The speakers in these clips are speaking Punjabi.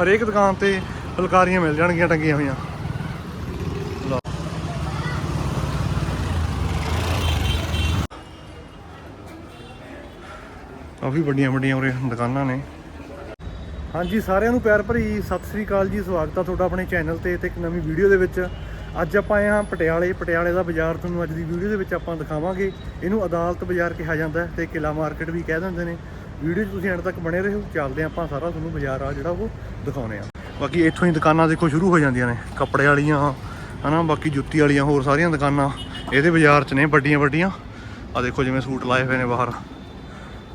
ਹਰੇਕ ਦੁਕਾਨ ਤੇ ਫੁਲਕਾਰੀਆਂ ਮਿਲ ਜਾਣਗੀਆਂ ਟੰਗੀਆਂ ਹੋਈਆਂ। ਕਾਫੀ ਵੱਡੀਆਂ ਵੱਡੀਆਂ ਉਰੇ ਦੁਕਾਨਾਂ ਨੇ। ਹਾਂਜੀ, ਸਾਰਿਆਂ ਨੂੰ ਪਿਆਰ ਭਰੀ ਸਤਿ ਸ੍ਰੀ ਅਕਾਲ ਜੀ, ਸਵਾਗਤ ਆ ਤੁਹਾਡਾ ਆਪਣੇ ਚੈਨਲ ਤੇ ਤੇ ਇੱਕ ਨਵੀਂ ਵੀਡੀਓ ਦੇ ਵਿੱਚ। ਅੱਜ ਆਪਾਂ ਆਏ ਹਾਂ ਪਟਿਆਲੇ। ਪਟਿਆਲੇ ਦਾ ਬਾਜ਼ਾਰ ਤੁਹਾਨੂੰ ਅੱਜ ਦੀ ਵੀਡੀਓ ਦੇ ਵਿੱਚ ਆਪਾਂ ਦਿਖਾਵਾਂਗੇ। ਇਹਨੂੰ ਅਦਾਲਤ ਬਾਜ਼ਾਰ ਕਿਹਾ ਜਾਂਦਾ ਹੈ ਤੇ ਕਿਲਾ ਮਾਰਕੀਟ ਵੀ ਕਹਿ ਦਿੰਦੇ ਨੇ। ਵੀਡੀਓ 'ਚ ਤੁਸੀਂ ਐਂਡ ਤੱਕ ਬਣੇ ਰਹੋ ਚੱਲਦੇ ਆਪਾਂ ਸਾਰਾ ਤੁਹਾਨੂੰ ਬਾਜ਼ਾਰ ਆ ਜਿਹੜਾ ਉਹ ਦਿਖਾਉਨੇ ਆ। ਬਾਕੀ ਇੱਥੋਂ ਹੀ ਦੁਕਾਨਾਂ ਦੇਖੋ ਸ਼ੁਰੂ ਹੋ ਜਾਂਦੀਆਂ ਨੇ ਕੱਪੜੇ ਵਾਲੀਆਂ ਹਨਾ ਬਾਕੀ ਜੁੱਤੀ ਵਾਲੀਆਂ ਹੋਰ ਸਾਰੀਆਂ ਦੁਕਾਨਾਂ ਇਹਦੇ ਬਾਜ਼ਾਰ 'ਚ ਨੇ ਵੱਡੀਆਂ ਵੱਡੀਆਂ। ਆ ਦੇਖੋ ਜਿਵੇਂ ਸੂਟ ਲਾਏ ਹੋਏ ਨੇ ਬਾਹਰ।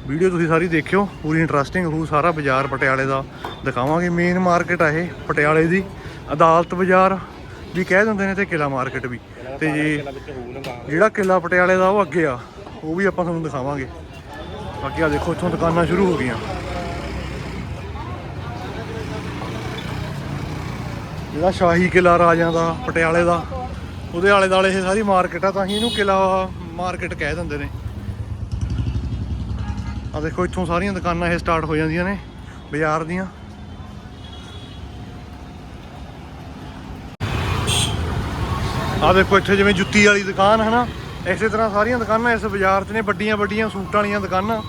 ਵੀਡੀਓ ਤੁਸੀਂ ਸਾਰੀ ਦੇਖਿਓ ਪੂਰੀ ਇੰਟਰਸਟਿੰਗ ਹੋਊ ਸਾਰਾ ਬਾਜ਼ਾਰ ਪਟਿਆਲੇ ਦਾ ਦਿਖਾਵਾਂਗੇ। ਮੇਨ ਮਾਰਕੀਟ ਆ ਇਹ ਪਟਿਆਲੇ ਦੀ ਅਦਾਲਤ ਬਾਜ਼ਾਰ ਵੀ ਕਹਿ ਦਿੰਦੇ ਨੇ ਤੇ ਕਿਲਾ ਮਾਰਕੀਟ ਵੀ। ਤੇ ਜਿਹੜਾ ਕਿਲਾ ਪਟਿਆਲੇ ਦਾ ਉਹ ਅੱਗੇ ਆ ਉਹ ਵੀ ਆਪਾਂ ਤੁਹਾਨੂੰ ਦਿਖਾਵਾਂਗੇ। ਬਾਕੀ ਆ ਦੇਖੋ, ਇੱਥੋਂ ਦੁਕਾਨਾਂ ਸ਼ੁਰੂ ਹੋ ਗਈਆਂ। ਜਿਹੜਾ ਸ਼ਾਹੀ ਕਿਲਾ ਰਾਜਿਆਂ ਦਾ, ਪਟਿਆਲੇ ਦਾ, ਉਹਦੇ ਆਲੇ ਦਾਲੇ ਇਹ ਸਾਰੀ ਮਾਰਕੀਟ ਆ, ਤਾਂ ਹੀ ਇਹਨੂੰ ਕਿਲਾ ਮਾਰਕੀਟ ਕਹਿ ਦਿੰਦੇ ਨੇ। ਆ ਦੇਖੋ, ਇੱਥੋਂ ਸਾਰੀਆਂ ਦੁਕਾਨਾਂ ਇਹ ਸਟਾਰਟ ਹੋ ਜਾਂਦੀਆਂ ਨੇ, ਬਾਜ਼ਾਰ ਦੀਆਂ। ਆ ਦੇਖੋ, ਇੱਥੇ ਜਿਵੇਂ ਜੁੱਤੀ ਵਾਲੀ ਦੁਕਾਨ ਹੈ ਨਾ ਇਸੇ ਤਰ੍ਹਾਂ ਸਾਰੀਆਂ ਦੁਕਾਨਾਂ ਇਸ ਬਾਜ਼ਾਰ 'ਚ ਨੇ, ਵੱਡੀਆਂ ਵੱਡੀਆਂ ਸੂਟਾਂ ਵਾਲੀਆਂ ਦੁਕਾਨਾਂ,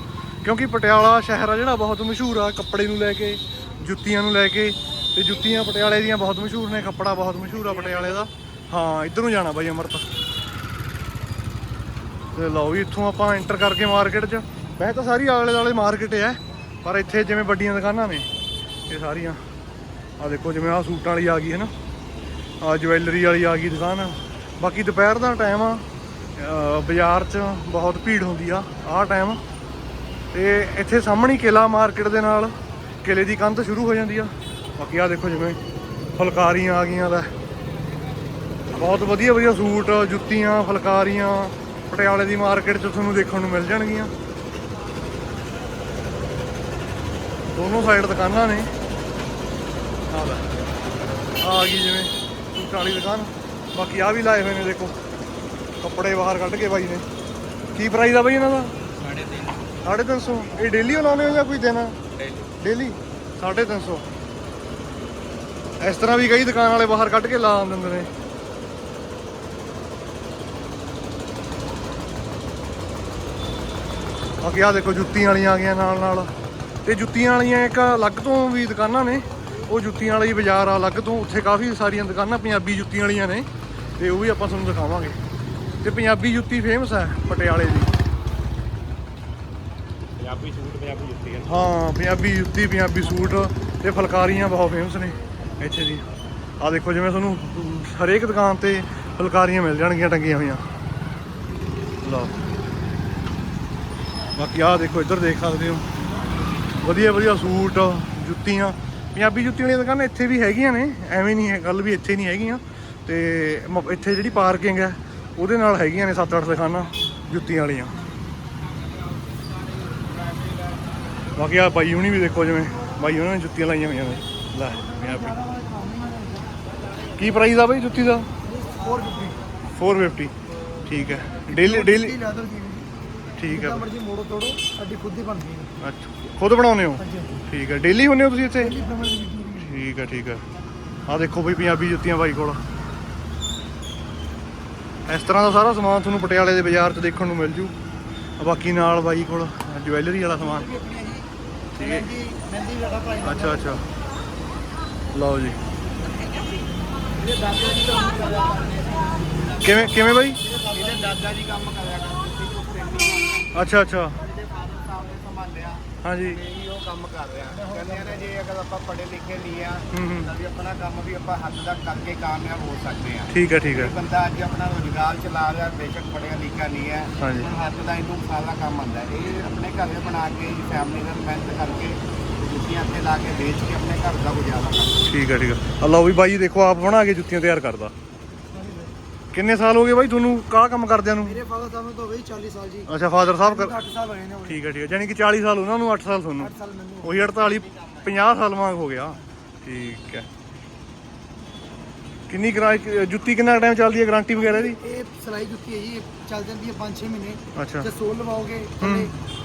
ਕਿਉਂਕਿ ਪਟਿਆਲਾ ਸ਼ਹਿਰ ਆ ਜਿਹੜਾ ਬਹੁਤ ਮਸ਼ਹੂਰ ਆ, ਕੱਪੜੇ ਨੂੰ ਲੈ ਕੇ, ਜੁੱਤੀਆਂ ਨੂੰ ਲੈ ਕੇ, ਤੇ ਜੁੱਤੀਆਂ ਪਟਿਆਲੇ ਦੀਆਂ ਬਹੁਤ ਮਸ਼ਹੂਰ ਨੇ, ਕੱਪੜਾ ਬਹੁਤ ਮਸ਼ਹੂਰ ਆ ਪਟਿਆਲੇ ਦਾ। ਹਾਂ, ਇੱਧਰ ਨੂੰ ਜਾਣਾ ਬਾਈ ਅਮਰਤ। ਤੇ ਲਓ ਵੀ ਇੱਥੋਂ ਆਪਾਂ ਐਂਟਰ ਕਰਕੇ ਮਾਰਕੀਟ 'ਚ। ਵੈਸੇ ਤਾਂ ਸਾਰੀ ਆਲੇ ਦਾਲੇ ਮਾਰਕੀਟ ਹੈ ਪਰ ਇੱਥੇ ਜਿਵੇਂ ਵੱਡੀਆਂ ਦੁਕਾਨਾਂ ਨੇ, ਇਹ ਸਾਰੀਆਂ। ਆ ਦੇਖੋ ਜਿਵੇਂ ਆ ਸੂਟਾਂ ਵਾਲੀ ਆ ਗਈ ਹੈ ਨਾ ਆ ਜਵੈਲਰੀ ਵਾਲੀ ਆ ਗਈ ਦੁਕਾਨ। ਬਾਕੀ ਦੁਪਹਿਰ ਦਾ ਟਾਈਮ ਆ ਬਾਜ਼ਾਰ 'ਚ ਬਹੁਤ ਭੀੜ ਹੁੰਦੀ ਆ, ਆਹ ਟਾਈਮ ਤੇ ਇੱਥੇ ਸਾਹਮਣੇ ਹੀ ਕਿਲਾ ਮਾਰਕੀਟ ਦੇ ਨਾਲ ਕਿਲੇ ਦੀ ਕੰਧ ਸ਼ੁਰੂ ਹੋ ਜਾਂਦੀ ਆ। ਬਾਕੀ ਆ ਦੇਖੋ ਜਿਵੇਂ ਫੁਲਕਾਰੀਆਂ ਆ ਗਈਆਂ ਲੈ। ਬਹੁਤ ਵਧੀਆ ਵਧੀਆ ਸੂਟ, ਜੁੱਤੀਆਂ, ਫੁਲਕਾਰੀਆਂ, ਪਟਿਆਲੇ ਦੀ ਮਾਰਕੀਟ 'ਚ ਤੁਹਾਨੂੰ ਦੇਖਣ ਨੂੰ ਮਿਲ ਜਾਣਗੀਆਂ। ਦੋਨੋਂ ਸਾਈਡ ਦੁਕਾਨਾਂ ਨੇ। ਆ ਲੈ। ਆ ਗਈ ਜਿਵੇਂ ਸੂਟਾਂ ਵਾਲੀ ਦੁਕਾਨ। ਬਾਕੀ ਆ ਵੀ ਲਾਏ ਹੋਏ ਨੇ ਦੇਖੋ। ਕੱਪੜੇ ਬਾਹਰ ਕੱਢ ਕੇ ਬਾਈ ਨੇ। ਕੀ ਪ੍ਰਾਈਸ ਆ ਬਾਈ ਇਹਨਾਂ ਦਾ? 350 ਇਹ ਡੇਲੀ ਲਾਉਣੇ ਹੋ ਜਾਂ ਕੋਈ ਦਿਨ? ਡੇਲੀ 350 ਇਸ ਤਰ੍ਹਾਂ ਵੀ ਕਈ ਦੁਕਾਨ ਵਾਲੇ ਬਾਹਰ ਕੱਢ ਕੇ ਲਾ ਦਿੰਦੇ ਨੇ। ਬਾਕੀ ਆ ਦੇਖੋ ਜੁੱਤੀਆਂ ਵਾਲੀਆਂ ਆ ਗਈਆਂ ਨਾਲ ਨਾਲ। ਤੇ ਜੁੱਤੀਆਂ ਵਾਲੀਆਂ ਇੱਕ ਅਲੱਗ ਤੋਂ ਵੀ ਦੁਕਾਨਾਂ ਨੇ। ਉਹ ਜੁੱਤੀਆਂ ਵਾਲੀ ਬਾਜ਼ਾਰ ਆ ਅਲੱਗ ਤੋਂ। ਉੱਥੇ ਕਾਫੀ ਸਾਰੀਆਂ ਦੁਕਾਨਾਂ ਪੰਜਾਬੀ ਜੁੱਤੀਆਂ ਵਾਲੀਆਂ ਨੇ। ਤੇ ਉਹ ਵੀ ਆਪਾਂ ਤੁਹਾਨੂੰ ਦਿਖਾਵਾਂਗੇ। ਤੇ ਪੰਜਾਬੀ ਜੁੱਤੀ ਫੇਮਸ ਹੈ ਪਟਿਆਲੇ ਦੀ। ਪੰਜਾਬੀ ਸੂਟ ਪੰਜਾਬੀ ਜੁੱਤੀ ਹੈ ਹਾਂ ਪੰਜਾਬੀ ਜੁੱਤੀ ਪੰਜਾਬੀ ਸੂਟ ਤੇ ਫੁਲਕਾਰੀਆਂ ਬਹੁਤ ਫੇਮਸ ਨੇ ਇੱਥੇ ਦੀ। ਆ ਦੇਖੋ ਜਿਵੇਂ ਤੁਹਾਨੂੰ ਹਰੇਕ ਦੁਕਾਨ ਤੇ ਫੁਲਕਾਰੀਆਂ ਮਿਲ ਜਾਣਗੀਆਂ ਟੰਗੀਆਂ ਹੋਈਆਂ। ਲਓ। ਬਾਕੀ ਆ ਦੇਖੋ ਇੱਧਰ ਦੇਖ ਸਕਦੇ ਹੋ। ਵਧੀਆ ਵਧੀਆ ਸੂਟ ਜੁੱਤੀਆਂ। ਪੰਜਾਬੀ ਜੁੱਤੀ ਵਾਲੀਆਂ ਦੁਕਾਨਾਂ ਇੱਥੇ ਵੀ ਹੈਗੀਆਂ ਨੇ ਐਵੇਂ ਨਹੀਂ ਹੈ ਗੱਲ ਵੀ ਇੱਥੇ ਨਹੀਂ ਹੈਗੀਆਂ। ਤੇ ਇੱਥੇ ਜਿਹੜੀ ਪਾਰਕਿੰਗ ਹੈ ਉਹਦੇ ਨਾਲ ਹੈਗੀਆਂ ਨੇ 7-8 ਦੁਕਾਨਾਂ ਜੁੱਤੀਆਂ ਵਾਲੀਆਂ। ਬਾਕੀ ਆ ਬਾਈ ਹੁਣੀ ਵੀ ਦੇਖੋ ਜਿਵੇਂ ਬਾਈ ਉਹਨਾਂ ਨੇ ਜੁੱਤੀਆਂ ਲਾਈਆਂ ਹੋਈਆਂ ਨੇ। ਲੈ ਪੰਜਾਬੀ ਕੀ ਪ੍ਰਾਈਸ ਆ ਬਾਈ ਜੁੱਤੀ ਦਾ? 450 ਠੀਕ ਹੈ। ਡੇਲੀ ਡੇਲੀ ਠੀਕ ਹੈ। ਮਰਜ਼ੀ ਮੋੜੋ ਤੋੜੋ ਸਾਡੀ ਖੁਦ ਹੀ ਬਣਦੀ ਹੈ। ਅੱਛਾ। ਖੁਦ ਬਣਾਉਂਦੇ ਹੋ? ਠੀਕ ਹੈ। ਡੇਲੀ ਹੁੰਦੇ ਹੋ ਤੁਸੀਂ ਇੱਥੇ? ਠੀਕ ਹੈ ਠੀਕ ਹੈ। ਆ ਦੇਖੋ ਬਈ ਪੰਜਾਬੀ ਜੁੱਤੀਆਂ ਬਾਈ ਕੋਲ। ਇਸ ਤਰ੍ਹਾਂ ਦਾ ਸਾਰਾ ਸਮਾਨ ਤੁਹਾਨੂੰ ਪਟਿਆਲੇ ਦੇ ਬਾਜ਼ਾਰ 'ਚ ਦੇਖਣ ਨੂੰ ਮਿਲ ਜੂ। ਬਾਕੀ ਨਾਲ ਬਾਈ ਕੋਲ ਜਵੈਲਰੀ ਵਾਲਾ ਸਮਾਨ। ਠੀਕ ਹੈ। ਅੱਛਾ ਅੱਛਾ। ਲਓ ਜੀ। ਕਿਵੇਂ ਕਿਵੇਂ ਬਾਈ? ਇਹਦੇ ਦਾਦਾ ਜੀ ਕੰਮ ਕਰਿਆ ਕਰਦੇ ਸੀ ਅੱਛਾ ਅੱਛਾ ਇਹਦੇ ਫਾਦਰ ਸਾਹਿਬ ਨੇ ਸੰਭਾਲਿਆ ਹਾਂਜੀ। ਤੇ ਹੀ ਉਹ ਕੰਮ ਕਰ ਰਿਹਾ। ਕਹਿੰਦੇ ਨੇ ਜੇ ਅਗਰ ਆਪਾਂ ਪੜ੍ਹੇ ਲਿਖੇ ਨਹੀਂ ਆ ਤਾਂ ਵੀ ਆਪਣਾ ਕੰਮ ਵੀ ਆਪਾਂ ਹੱਥ ਦਾ ਕਰਕੇ ਕਾਮਯਾਬ ਹੋ ਸਕਦੇ ਆ। ਠੀਕ ਹੈ ਠੀਕ ਹੈ ਇਹ ਬੰਦਾ ਅੱਜ ਆਪਣਾ ਰੋਜ਼ਗਾਰ ਚਲਾ ਰਿਹਾ ਬੇਸ਼ੱਕ ਪੜ੍ਹਿਆ ਲਿਖਿਆ ਨਹੀਂ ਹੈ ਹਾਂਜੀ। ਪਰ ਹੱਥ ਦਾ ਇਹਨੂੰ ਸਾਰਾ ਕੰਮ ਆਉਂਦਾ। ਇਹ ਆਪਣੇ ਘਰ ਦੇ ਬਣਾ ਕੇ ਫੈਮਿਲੀ ਦਾ ਮਿਹਨਤ ਕਰਕੇ ਜੁੱਤੀਆਂ ਤੇ ਲਾ ਕੇ ਵੇਚ ਕੇ ਆਪਣੇ ਘਰ ਦਾ ਗੁਜ਼ਾਰਾ ਕਰਦਾ। ਠੀਕ ਹੈ ਠੀਕ ਹੈ ਆ ਲਓ ਵੀ ਬਾਈ ਦੇਖੋ ਆਪ ਬਣਾ ਕੇ ਜੁੱਤੀਆਂ ਤਿਆਰ ਕਰਦਾ। ਕਿੰਨੇ ਸਾਲ ਹੋ ਗਏ ਬਾਈ ਤੁਹਾਨੂੰ ਕਾਹ ਕੰਮ ਕਰਦਿਆਂ ਨੂੰ? ਮੇਰੇ ਫਾਦਰ ਸਾਹਿਬ ਨੂੰ ਤਾਂ ਹੋਵੇ 40 ਸਾਲ ਜੀ। ਅੱਛਾ ਫਾਦਰ ਸਾਹਿਬ ਕਰ 8 ਸਾਲ ਹੋਏ ਨੇ ਹੁਣ। ਠੀਕ ਹੈ ਠੀਕ ਹੈ। ਯਾਨੀ ਕਿ 40 ਸਾਲ ਉਹਨਾਂ ਨੂੰ 8 ਸਾਲ ਤੁਹਾਨੂੰ? 8 ਸਾਲ ਮੈਨੂੰ। ਉਹੀ 48 50 ਸਾਲ ਵਾਂਗ ਹੋ ਗਿਆ। ਠੀਕ ਹੈ। ਕਿੰਨੀ ਕਿਰਾਏ ਜੁੱਤੀ ਕਿੰਨਾ ਟਾਈਮ ਚੱਲਦੀ ਹੈ ਗਾਰੰਟੀ ਵਗੈਰਾ ਦੀ? ਇਹ ਸਲਾਈ ਜੁੱਤੀ ਹੈ ਜੀ ਚੱਲ ਜਾਂਦੀ ਹੈ 5-6 ਮਹੀਨੇ। ਅੱਛਾ। ਜੇ ਸੋਲ ਲਵਾਓਗੇ ਤਾਂ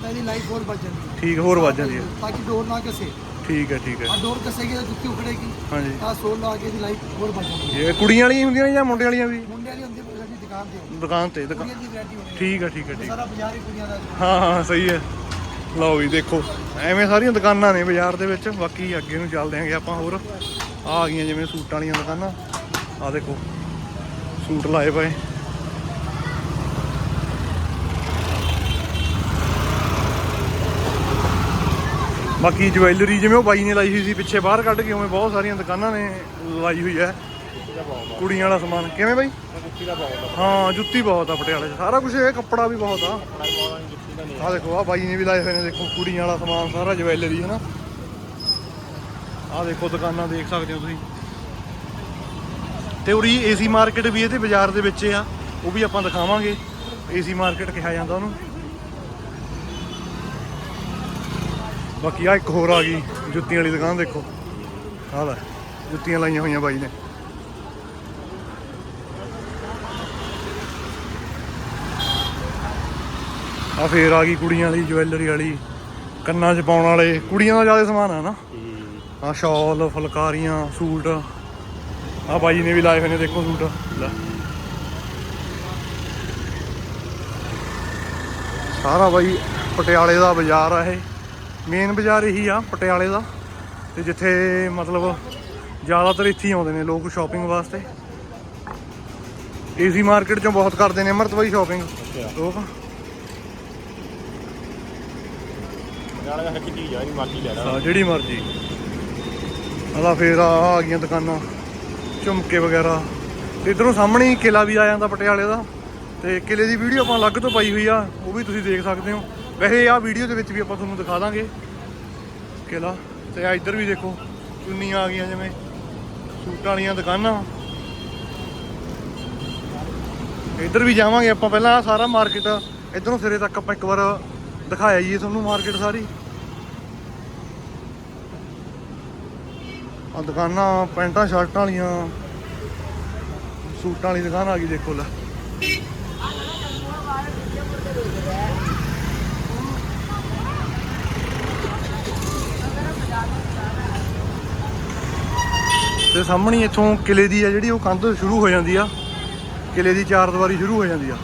ਇਹਦੀ ਲਾਈਫ ਹੋਰ ਵੱਧ ਜਾਂਦੀ ਹੈ। ਠੀਕ ਹੋਰ ਵੱਜ ਜਾਂਦੀ ਹੈ। ਤਾਂ ਕਿ ਡੋਰ ਨਾ ਕਿਸੇ ਠੀਕ ਹੈ ਠੀਕ ਹੈ। ਆ ਡੋਰ ਕੱਸੇਗੀ ਤਾਂ ਜੁੱਤੀ ਉਖੜੇਗੀ। ਹਾਂਜੀ। ਆ ਸੋਲ ਲਾ ਕੇ ਦੀ ਲਾਈਟ ਹੋਰ ਬਣ ਜਾਂਦੀ ਇਹ ਕੁੜੀਆਂ ਵਾਲੀਆਂ ਹੁੰਦੀਆਂ ਨੇ ਜਾਂ ਮੁੰਡਿਆਂ ਵਾਲੀਆਂ ਵੀ? ਮੁੰਡਿਆਂ ਦੀ ਹੁੰਦੀ ਹੈ ਸਾਡੀ ਦੁਕਾਨ ਤੇ। ਹੁੰਦੀ ਦੁਕਾਨ ਤੇ ਦੁਕਾਨ। ਕੁੜੀਆਂ ਦੀ ਵੈਰਾਈਟੀ ਹੋਣੀ ਠੀਕ ਹੈ ਠੀਕ ਹੈ ਠੀਕ। ਸਾਰਾ ਬਾਜ਼ਾਰ ਹੀ ਕੁੜੀਆਂ ਦਾ। ਹਾਂ ਹਾਂ ਸਹੀ ਹੈ। ਲਓ ਵੀ ਦੇਖੋ ਐਵੇਂ ਸਾਰੀਆਂ ਦੁਕਾਨਾਂ ਨੇ ਬਾਜ਼ਾਰ ਦੇ ਵਿੱਚ। ਬਾਕੀ ਅੱਗੇ ਨੂੰ ਚੱਲਦੇ ਆਂਗੇ ਆਪਾਂ ਹੋਰ। ਆਹ ਆ ਗਈਆਂ ਜਿਵੇਂ ਸੂਟਾਂ ਵਾਲੀਆਂ ਦੁਕਾਨਾਂ। ਆਹ ਦੇਖੋ ਸੂਟ ਲਾਏ ਪਏ। ਬਾਕੀ ਜਵੈਲਰੀ ਜਿਵੇਂ ਉਹ ਬਾਈ ਨੇ ਲਾਈ ਹੋਈ ਸੀ ਪਿੱਛੇ ਬਾਹਰ ਕੱਢ ਕੇ, ਉਵੇਂ ਬਹੁਤ ਸਾਰੀਆਂ ਦੁਕਾਨਾਂ ਨੇ ਲਾਈ ਹੋਈ ਹੈ। ਕੁੜੀਆਂ ਵਾਲਾ ਸਮਾਨ। ਕਿਵੇਂ ਬਾਈ? ਹਾਂ, ਜੁੱਤੀ ਬਹੁਤ ਆ ਪਟਿਆਲੇ 'ਚ। ਸਾਰਾ ਕੁਝ ਇਹ ਕੱਪੜਾ ਵੀ ਬਹੁਤ ਆ। ਆ ਦੇਖੋ ਆ ਬਾਈ ਨੇ ਵੀ ਲਾਏ ਹੋਏ ਨੇ। ਦੇਖੋ, ਕੁੜੀਆਂ ਵਾਲਾ ਸਮਾਨ, ਸਾਰਾ ਜਵੈਲਰੀ ਹੈ ਨਾ ਆ ਦੇਖੋ, ਦੁਕਾਨਾਂ ਦੇਖ ਸਕਦੇ ਹੋ ਤੁਸੀਂ। ਤੇ ਉਰੀ ਏਸੀ ਮਾਰਕੀਟ ਵੀ ਇਹਦੇ ਬਾਜ਼ਾਰ ਦੇ ਵਿੱਚ ਆ। ਉਹ ਵੀ ਆਪਾਂ ਦਿਖਾਵਾਂਗੇ। ਏਸੀ ਮਾਰਕੀਟ ਕਿਹਾ ਜਾਂਦਾ ਉਹਨੂੰ। ਬਾਕੀ ਆ ਇੱਕ ਹੋਰ ਆ ਗਈ, ਜੁੱਤੀਆਂ ਵਾਲੀ ਦੁਕਾਨ ਦੇਖੋ। ਆਹ ਲੈ, ਜੁੱਤੀਆਂ ਲਾਈਆਂ ਹੋਈਆਂ ਬਾਈ ਨੇ। ਆ ਫੇਰ ਆ ਗਈ ਕੁੜੀਆਂ ਵਾਲੀ, ਜਵੈਲਰੀ ਵਾਲੀ। ਕੰਨਾਂ 'ਚ ਪਾਉਣ ਵਾਲੇ, ਕੁੜੀਆਂ ਦਾ ਜ਼ਿਆਦਾ ਸਮਾਨ ਆ ਨਾ। ਆ ਸ਼ਾਲ, ਫੁਲਕਾਰੀਆਂ, ਸੂਟ। ਆ ਬਾਈ ਨੇ ਵੀ ਲਾਏ ਹੋਏ ਨੇ, ਦੇਖੋ ਸੂਟ। ਲੈ। ਸਾਰਾ ਬਾਈ ਪਟਿਆਲੇ ਦਾ ਬਾਜ਼ਾਰ ਆ ਇਹ। ਮੇਨ ਬਾਜ਼ਾਰ ਇਹੀ ਆ ਪਟਿਆਲੇ ਦਾ। ਤੇ ਜਿੱਥੇ ਮਤਲਬ ਜ਼ਿਆਦਾਤਰ ਇੱਥੇ ਹੀ ਆਉਂਦੇ ਨੇ ਲੋਕ ਸ਼ਾਪਿੰਗ ਵਾਸਤੇ। ਏਸੀ ਮਾਰਕੀਟ ਚੋਂ ਬਹੁਤ ਕਰਦੇ ਨੇ ਅਮਰਤ ਬਾਈ ਸ਼ਾਪਿੰਗ ਲੋਕ। ਹੱਕੀ ਚੀਜ਼ ਆ ਨਹੀਂ ਮਰਜ਼ੀ ਲੈ ਲੈ ਹਾਂ ਜਿਹੜੀ ਮਰਜ਼ੀ। ਆਲਾ ਫੇਰ ਆ ਆ ਗਈਆਂ ਦੁਕਾਨਾਂ। ਝੁਮਕੇ ਵਗੈਰਾ। ਇਧਰੋਂ ਸਾਹਮਣੇ ਹੀ ਕਿਲਾ ਵੀ ਆ ਜਾਂਦਾ ਪਟਿਆਲੇ ਦਾ। ਤੇ ਕਿਲੇ ਦੀ ਵੀਡੀਓ ਆਪਾਂ ਅਲੱਗ ਤੋਂ ਪਾਈ ਹੋਈ ਆ ਉਹ ਵੀ ਤੁਸੀਂ ਦੇਖ ਸਕਦੇ ਹੋ। ਵੈਸੇ ਆ ਵੀਡੀਓ ਦੇ ਵਿੱਚ ਵੀ ਆਪਾਂ ਤੁਹਾਨੂੰ ਦਿਖਾ ਦਾਂਗੇ। ਕਿਲਾ ਤੇ ਆ ਇੱਧਰ ਵੀ ਦੇਖੋ, ਚੁੰਨੀਆਂ ਆ ਗਈਆਂ ਜਿਵੇਂ ਸੂਟਾਂ ਵਾਲੀਆਂ ਦੁਕਾਨਾਂ। ਇੱਧਰ ਵੀ ਜਾਵਾਂਗੇ ਆਪਾਂ ਪਹਿਲਾਂ ਸਾਰਾ ਮਾਰਕੀਟ ਇਧਰੋਂ ਸਿਰੇ ਤੱਕ ਆਪਾਂ ਇੱਕ ਵਾਰ ਦਿਖਾਇਆ ਜੀ ਤੁਹਾਨੂੰ ਮਾਰਕੀਟ ਸਾਰੀ। ਆ ਦੁਕਾਨਾਂ, ਪੈਂਟਾਂ, ਸ਼ਰਟਾਂ ਵਾਲੀਆਂ, ਸੂਟਾਂ ਵਾਲੀ ਦੁਕਾਨ ਆ ਗਈ, ਦੇਖੋ ਲੈ। ਤੇ ਸਾਹਮਣੇ ਇੱਥੋਂ ਕਿਲੇ ਦੀ ਆ ਜਿਹੜੀ, ਉਹ ਕੰਧ ਸ਼ੁਰੂ ਹੋ ਜਾਂਦੀ ਆ। ਕਿਲੇ ਦੀ ਚਾਰ ਦੀਵਾਰੀ ਸ਼ੁਰੂ ਹੋ ਜਾਂਦੀ ਆ।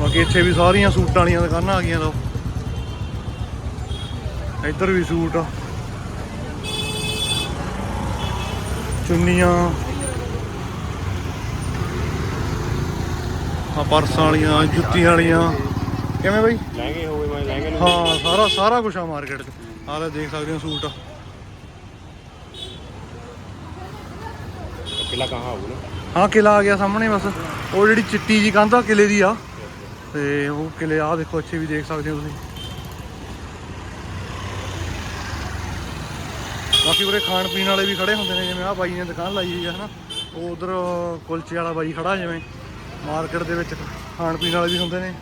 ਬਾਕੀ ਇੱਥੇ ਵੀ ਸਾਰੀਆਂ ਸੂਟਾਂ ਵਾਲੀਆਂ ਦੁਕਾਨਾਂ ਆ ਗਈਆਂ ਲੋ ਇੱਧਰ ਵੀ ਸੂਟ ਆ। ਚੁੰਨੀਆਂ। ਆ ਪਰਸਾਂ ਵਾਲੀਆਂ, ਜੁੱਤੀਆਂ ਵਾਲੀਆਂ। ਕਿਵੇਂ ਬਈ? ਲਹਿੰਗੇ ਹੋਵੇ ਮੈਂ ਲਹਿੰਗੇ ਨੂੰ ਹਾਂ ਸਾਰਾ ਸਾਰਾ ਕੁਝ ਆ ਮਾਰਕੀਟ 'ਚ। ਆਹ ਲੈ ਦੇਖ ਸਕਦੇ ਹੋ ਸੂਟ। ਕਿਲਾ ਕਹਾਂ ਹੋਊ ਨਾ? ਹਾਂ ਕਿਲਾ ਆ ਗਿਆ ਸਾਹਮਣੇ ਬਸ। ਉਹ ਜਿਹੜੀ ਚਿੱਟੀ ਜੀ ਕੰਧ ਆ ਕਿਲੇ ਦੀ ਆ। ਤੇ ਉਹ ਕਿਲੇ ਆ ਦੇਖੋ ਅੱਛੇ ਵੀ ਦੇਖ ਸਕਦੇ ਹੋ ਤੁਸੀਂ। ਬਾਕੀ ਉਰੇ ਖਾਣ ਪੀਣ ਵਾਲੇ ਵੀ ਖੜੇ ਹੁੰਦੇ ਨੇ ਜਿਵੇਂ ਆ ਬਾਈ ਨੇ ਦੁਕਾਨ ਲਾਈ ਹੋਈ ਆ ਹਨਾ। ਉਹ ਉਧਰ ਕੁਲਚੇ ਵਾਲਾ ਬਾਈ ਖੜਾ ਜਿਵੇਂ। ਮਾਰਕੀਟ ਦੇ ਵਿੱਚ ਖਾਣ ਪੀਣ ਵਾਲੇ ਵੀ ਹੁੰਦੇ ਨੇ।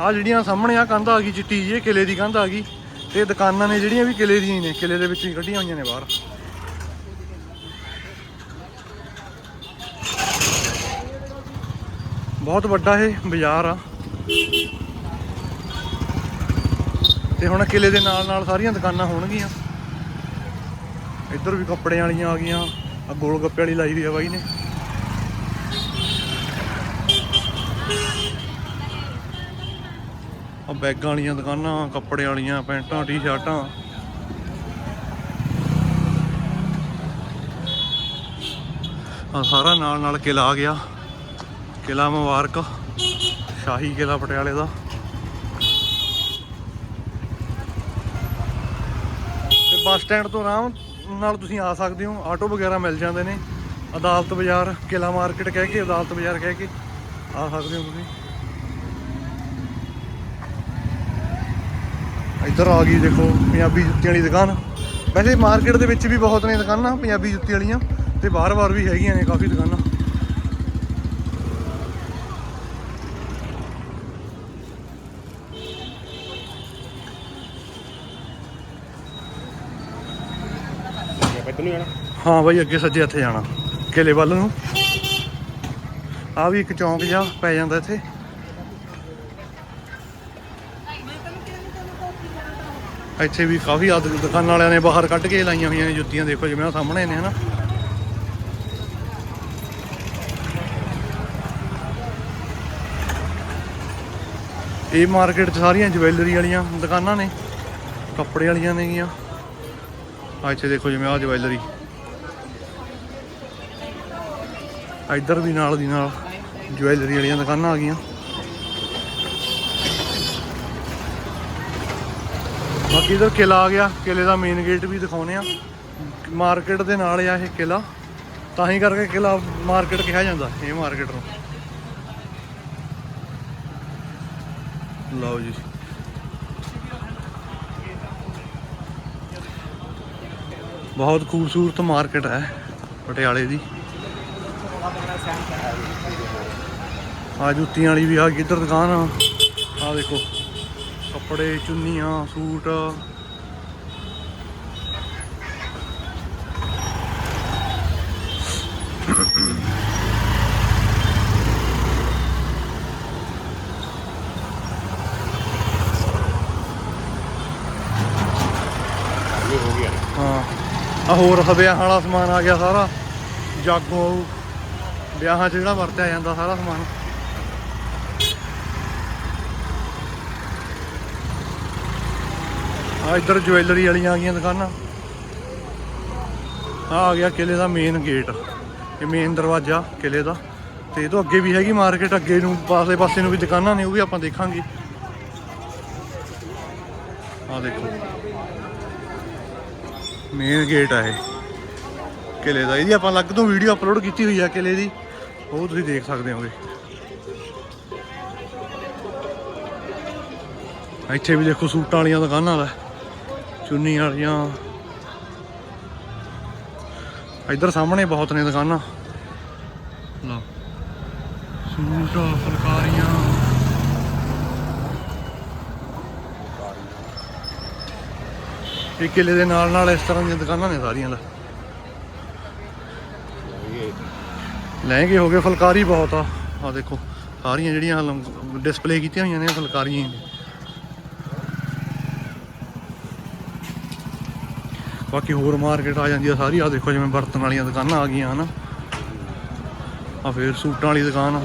ਆ ਜਿਹੜੀਆਂ ਸਾਹਮਣੇ ਆ ਕੰਧ ਆ ਗਈ ਚਿੱਟੀ ਜੀ ਕਿਲੇ ਦੀ ਕੰਧ ਆ ਗਈ। ਤੇ ਦੁਕਾਨਾਂ ਨੇ ਜਿਹੜੀਆਂ ਵੀ ਕਿਲੇ ਦੀਆਂ ਨੇ, ਕਿਲੇ ਦੇ ਵਿੱਚ ਹੀ ਕੱਢੀਆਂ ਹੋਈਆਂ ਨੇ ਬਾਹਰ। ਬਹੁਤ ਵੱਡਾ ਇਹ ਬਾਜ਼ਾਰ ਆ। ਤੇ ਹੁਣ ਕਿਲੇ ਦੇ ਨਾਲ ਨਾਲ ਸਾਰੀਆਂ ਦੁਕਾਨਾਂ ਹੋਣਗੀਆਂ। ਇੱਧਰ ਵੀ ਕੱਪੜਿਆਂ ਵਾਲੀਆਂ ਆ ਗਈਆਂ ਆ ਗੋਲ ਗੱਪੇ ਵਾਲੀ ਲਾਈ ਦੀ ਆ ਬਾਈ ਨੇ। ਆ ਬੈਗਾਂ ਵਾਲੀਆਂ ਦੁਕਾਨਾਂ, ਕੱਪੜੇ ਵਾਲੀਆਂ, ਪੈਂਟਾਂ, ਟੀ-ਸ਼ਰਟਾਂ। ਆ ਸਾਰਾ ਨਾਲ ਨਾਲ ਕਿਲਾ ਆ ਗਿਆ। ਕਿਲਾ ਮੁਬਾਰਕ, ਸ਼ਾਹੀ ਕਿਲਾ ਪਟਿਆਲੇ ਦਾ। ਤੇ ਬੱਸ ਸਟੈਂਡ ਤੋਂ ਆਰਾਮ ਨਾਲ ਤੁਸੀਂ ਆ ਸਕਦੇ ਹੋ। ਆਟੋ ਵਗੈਰਾ ਮਿਲ ਜਾਂਦੇ ਨੇ। ਅਦਾਲਤ ਬਾਜ਼ਾਰ, ਕਿਲਾ ਮਾਰਕੀਟ ਕਹਿ ਕੇ, ਅਦਾਲਤ ਬਾਜ਼ਾਰ ਕਹਿ ਕੇ ਆ ਸਕਦੇ ਹੋ ਤੁਸੀਂ। ਇੱਧਰ ਆ ਗਈ ਦੇਖੋ, ਪੰਜਾਬੀ ਜੁੱਤੀ ਵਾਲੀ ਦੁਕਾਨ। ਵੈਸੇ ਮਾਰਕੀਟ ਦੇ ਵਿੱਚ ਵੀ ਬਹੁਤ ਨੇ ਦੁਕਾਨਾਂ, ਪੰਜਾਬੀ ਜੁੱਤੀ ਵਾਲੀਆਂ, ਤੇ ਬਾਹਰ-ਬਾਹਰ ਵੀ ਹੈਗੀਆਂ ਨੇ ਕਾਫੀ ਦੁਕਾਨਾਂ। ਹਾਂ ਬਾਈ, ਅੱਗੇ ਸੱਜੇ ਇੱਥੇ ਜਾਣਾ, ਕਿਲੇ ਵੱਲ ਨੂੰ। ਆ ਵੀ ਇੱਕ ਚੌਂਕ ਜਿਹਾ ਪੈ ਜਾਂਦਾ ਇੱਥੇ। ਇੱਥੇ ਵੀ ਕਾਫੀ ਆਦ ਦੁਕਾਨਾਂ ਵਾਲਿਆਂ ਨੇ ਬਾਹਰ ਕੱਢ ਕੇ ਲਾਈਆਂ ਹੋਈਆਂ ਨੇ ਜੁੱਤੀਆਂ, ਦੇਖੋ ਜਿਵੇਂ ਆਹ ਸਾਹਮਣੇ ਨੇ, ਹਨਾ। ਇਹ ਮਾਰਕੀਟ 'ਚ ਸਾਰੀਆਂ ਜਵੈਲਰੀ ਵਾਲੀਆਂ ਦੁਕਾਨਾਂ ਨੇ, ਕੱਪੜੇ ਵਾਲੀਆਂ ਨੇਗੀਆਂ। ਆ ਇੱਥੇ ਦੇਖੋ ਜਿਵੇਂ ਆਹ ਜਵੈਲਰੀ। ਇੱਧਰ ਵੀ ਨਾਲ ਦੀ ਨਾਲ ਜਵੈਲਰੀ ਵਾਲੀਆਂ ਦੁਕਾਨਾਂ ਆ ਗਈਆਂ। ਬਾਕੀ ਇਧਰ ਕਿਲਾ ਆ ਗਿਆ ਕਿਲੇ ਦਾ ਮੇਨ ਗੇਟ ਵੀ ਦਿਖਾਉਨੇ ਆ ਮਾਰਕੀਟ ਦੇ ਨਾਲ ਆ ਇਹ ਕਿਲਾ ਤਾਂ ਹੀ ਕਰਕੇ ਕਿਲਾ ਮਾਰਕੀਟ ਕਿਹਾ ਜਾਂਦਾ, ਇਹ ਮਾਰਕੀਟ ਨੂੰ। ਲਓ ਜੀ। ਬਹੁਤ ਖੂਬਸੂਰਤ ਮਾਰਕੀਟ ਹੈ, ਪਟਿਆਲੇ ਦੀ। ਆ ਜੁੱਤੀਆਂ ਵਾਲੀ ਵੀ ਆ ਗਈ ਦੁਕਾਨ ਆ। ਆਹ ਦੇਖੋ। ਕੱਪੜੇ, ਚੁੰਨੀਆਂ, ਸੂਟ। ਹਾਂ। ਆ ਹੋਰ ਵਿਆਹਾਂ ਵਾਲਾ ਸਮਾਨ ਆ ਗਿਆ ਸਾਰਾ। ਜਾਗੋ ਵਿਆਹਾਂ 'ਚ ਜਿਹੜਾ ਵਰਤਿਆ ਜਾਂਦਾ ਸਾਰਾ ਸਮਾਨ। ਆ ਇੱਧਰ ਜੁਐਲਰੀ ਵਾਲੀਆਂ ਆ ਗਈਆਂ ਦੁਕਾਨਾਂ। ਆ ਆ ਗਿਆ ਕਿਲੇ ਦਾ ਮੇਨ ਗੇਟ ਇਹ ਮੇਨ ਦਰਵਾਜ਼ਾ ਕਿਲੇ ਦਾ। ਤੇ ਇਹ ਤੋਂ ਅੱਗੇ ਵੀ ਹੈਗੀ ਮਾਰਕੀਟ ਅੱਗੇ ਨੂੰ ਪਾਸੇ ਪਾਸੇ ਨੂੰ ਵੀ ਦੁਕਾਨਾਂ ਨੇ, ਉਹ ਵੀ ਆਪਾਂ ਦੇਖਾਂਗੇ। ਆ ਦੇਖੋ। ਮੇਨ ਗੇਟ ਆ ਇਹ। ਕਿਲੇ ਦਾ। ਇਹਦੀ ਆਪਾਂ ਅਲੱਗ ਤੋਂ ਵੀਡੀਓ ਅਪਲੋਡ ਕੀਤੀ ਹੋਈ ਆ ਕਿਲੇ ਦੀ। ਉਹ ਤੁਸੀਂ ਦੇਖ ਸਕਦੇ ਹੋਗੇ। ਇੱਥੇ ਵੀ ਦੇਖੋ ਸੂਟਾਂ ਵਾਲੀਆਂ ਦੁਕਾਨਾਂ ਦਾ। ਚੁੰਨੀ ਵਾਲੀਆਂ। ਇੱਧਰ ਸਾਹਮਣੇ ਬਹੁਤ ਨੇ ਦੁਕਾਨਾਂ। ਲਓ। ਸੂਟ, ਫੁਲਕਾਰੀਆਂ। ਇਹ ਕਿਲੇ ਦੇ ਨਾਲ ਨਾਲ ਇਸ ਤਰ੍ਹਾਂ ਦੀਆਂ ਦੁਕਾਨਾਂ ਨੇ ਸਾਰੀਆਂ ਦਾ। ਲਹਿੰਗੇ ਹੋ ਗਏ, ਫੁਲਕਾਰੀ ਬਹੁਤ ਆ। ਆ ਦੇਖੋ, ਸਾਰੀਆਂ ਜਿਹੜੀਆਂ ਡਿਸਪਲੇ ਕੀਤੀਆਂ ਹੋਈਆਂ ਨੇ, ਫੁਲਕਾਰੀਆਂ ਹੀ ਨੇ ਬਾਕੀ ਹੋਰ ਮਾਰਕੀਟ ਆ ਜਾਂਦੀ ਆ ਸਾਰੀ। ਆ ਦੇਖੋ ਜਿਵੇਂ ਬਰਤਨ ਵਾਲੀਆਂ ਦੁਕਾਨਾਂ ਆ ਗਈਆਂ, ਹਨਾ? ਆ ਫੇਰ ਸੂਟਾਂ ਵਾਲੀ ਦੁਕਾਨ ਆ।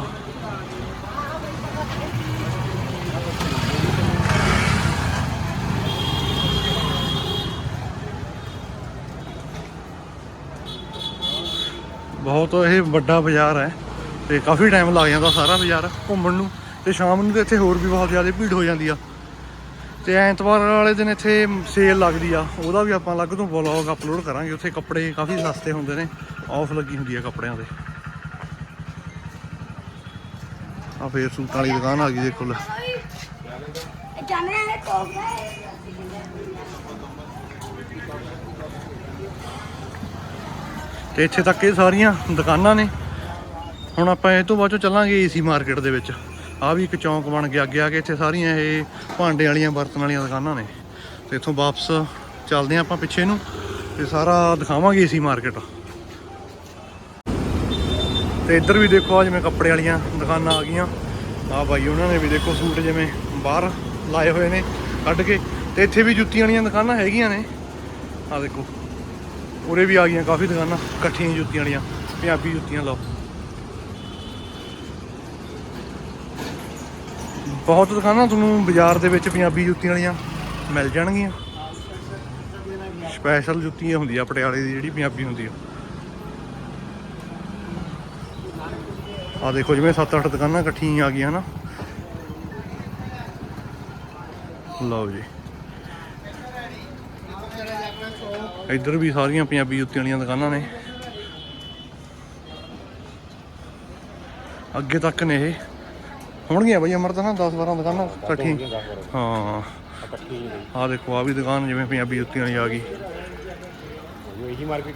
ਬਹੁਤ ਇਹ ਵੱਡਾ ਬਾਜ਼ਾਰ ਹੈ ਤੇ ਕਾਫੀ ਟਾਈਮ ਲੱਗ ਜਾਂਦਾ ਸਾਰਾ ਬਾਜ਼ਾਰ ਘੁੰਮਣ ਨੂੰ ਤੇ ਸ਼ਾਮ ਨੂੰ ਤੇ ਇੱਥੇ ਹੋਰ ਵੀ ਬਹੁਤ ਜ਼ਿਆਦਾ ਭੀੜ ਹੋ ਜਾਂਦੀ ਆ। ਤੇ ਐਤਵਾਰ ਵਾਲੇ ਦਿਨ ਇੱਥੇ ਸੇਲ ਲੱਗਦੀ ਆ। ਉਹਦਾ ਵੀ ਆਪਾਂ ਅਲੱਗ ਤੋਂ ਵਲੌਗ ਅਪਲੋਡ ਕਰਾਂਗੇ। ਉੱਥੇ ਕੱਪੜੇ ਕਾਫੀ ਸਸਤੇ ਹੁੰਦੇ ਨੇ। ਆਫ ਲੱਗੀ ਹੁੰਦੀ ਆ ਕੱਪੜਿਆਂ ਦੇ। ਆ ਫੇਰ ਸੂਟਾਂ ਵਾਲੀ ਦੁਕਾਨ ਆ ਗਈ, ਦੇਖੋ ਲੈ। ਤੇ ਇੱਥੇ ਤੱਕ ਇਹ ਸਾਰੀਆਂ ਦੁਕਾਨਾਂ ਨੇ। ਹੁਣ ਆਪਾਂ ਇਹ ਤੋਂ ਬਾਅਦ ਚੋਂ ਚੱਲਾਂਗੇ ਏਸੀ ਮਾਰਕੀਟ ਦੇ ਵਿੱਚ। ਆ ਵੀ ਇੱਕ ਚੌਂਕ ਬਣ ਗਿਆ, ਅੱਗੇ ਆ ਕੇ ਇੱਥੇ ਸਾਰੀਆਂ ਇਹ ਭਾਂਡੇ ਵਾਲੀਆਂ, ਬਰਤਨ ਵਾਲੀਆਂ ਦੁਕਾਨਾਂ ਨੇ। ਤੇ ਇੱਥੋਂ ਵਾਪਸ ਚੱਲਦੇ ਹਾਂ ਆਪਾਂ ਪਿੱਛੇ ਨੂੰ ਤੇ ਸਾਰਾ ਦਿਖਾਵਾਂਗੇ ਏਸੀ ਮਾਰਕੀਟ। ਤੇ ਇੱਧਰ ਵੀ ਦੇਖੋ ਆ ਜਿਵੇਂ ਕੱਪੜੇ ਵਾਲੀਆਂ ਦੁਕਾਨਾਂ ਆ ਗਈਆਂ। ਆ ਬਾਈ ਉਹਨਾਂ ਨੇ ਵੀ ਦੇਖੋ ਸੂਟ ਜਿਵੇਂ ਬਾਹਰ ਲਾਏ ਹੋਏ ਨੇ ਕੱਢ ਕੇ। ਤੇ ਇੱਥੇ ਵੀ ਜੁੱਤੀਆਂ ਵਾਲੀਆਂ ਦੁਕਾਨਾਂ ਹੈਗੀਆਂ ਨੇ। ਆ ਦੇਖੋ, ਉਰੇ ਵੀ ਆ ਗਈਆਂ ਕਾਫੀ ਦੁਕਾਨਾਂ, ਇਕੱਠੀਆਂ ਜੁੱਤੀਆਂ ਵਾਲੀਆਂ, ਪੰਜਾਬੀ ਜੁੱਤੀਆਂ, ਲਓ। ਬਹੁਤ ਦੁਕਾਨਾਂ ਤੁਹਾਨੂੰ ਬਾਜ਼ਾਰ ਦੇ ਵਿੱਚ ਪੰਜਾਬੀ ਜੁੱਤੀਆਂ ਵਾਲੀਆਂ ਮਿਲ ਜਾਣਗੀਆਂ। ਸਪੈਸ਼ਲ ਜੁੱਤੀ ਇਹ ਹੁੰਦੀ ਆ ਪਟਿਆਲੇ ਦੀ, ਜਿਹੜੀ ਪੰਜਾਬੀ ਹੁੰਦੀ ਆ। ਆ ਦੇਖੋ ਜਿਵੇਂ 7-8 ਦੁਕਾਨਾਂ ਇਕੱਠੀਆਂ ਆ ਗਈਆਂ ਹਨਾ ਲਓ ਜੀ। ਇੱਧਰ ਵੀ ਸਾਰੀਆਂ ਪੰਜਾਬੀ ਜੁੱਤੀਆਂ ਵਾਲੀਆਂ ਦੁਕਾਨਾਂ ਨੇ। ਅੱਗੇ ਤੱਕ ਨੇ ਇਹ। ਹੋਣਗੀਆਂ ਬਈ ਅਮਰ ਤਾਂ ਨਾ 10 12 ਦੁਕਾਨਾਂ ਇਕੱਠੀਆਂ ਹਾਂ। ਆ ਦੇਖੋ ਆ ਵੀ ਦੁਕਾਨ ਜਿਵੇਂ ਪੰਜਾਬੀ ਜੁੱਤੀਆਂ ਵਾਲੀ ਆ ਗਈ। ਇਹੀ ਮਾਰਕੀਟ